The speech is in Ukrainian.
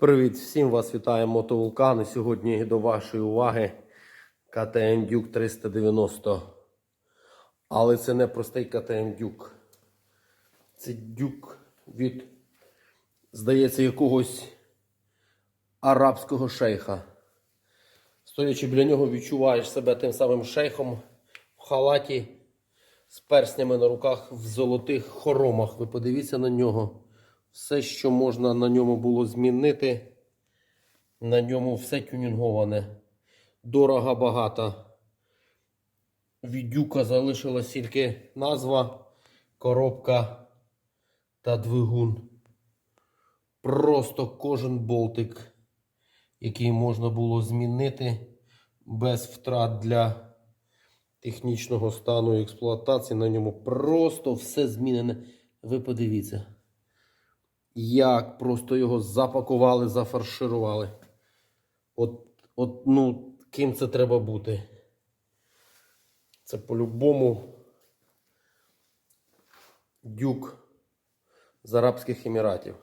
Привіт всім вас вітає мотовулкан. І Сьогодні до вашої уваги КТМ Дюк 390. Але це не простий КТМ Дюк. Це дюк від, здається, якогось арабського шейха. Стоячи біля нього, відчуваєш себе тим самим шейхом в халаті з перснями на руках в золотих хоромах. Ви подивіться на нього. Все, що можна на ньому було змінити, на ньому все тюнінговане. Дорого багато. Від дюка залишилась тільки назва, коробка та двигун. Просто кожен болтик, який можна було змінити без втрат для технічного стану і експлуатації. На ньому просто все змінене. Ви подивіться. Як просто його запакували, зафарширували. От, от, ну, ким це треба бути? Це по-любому дюк з Арабських Еміратів.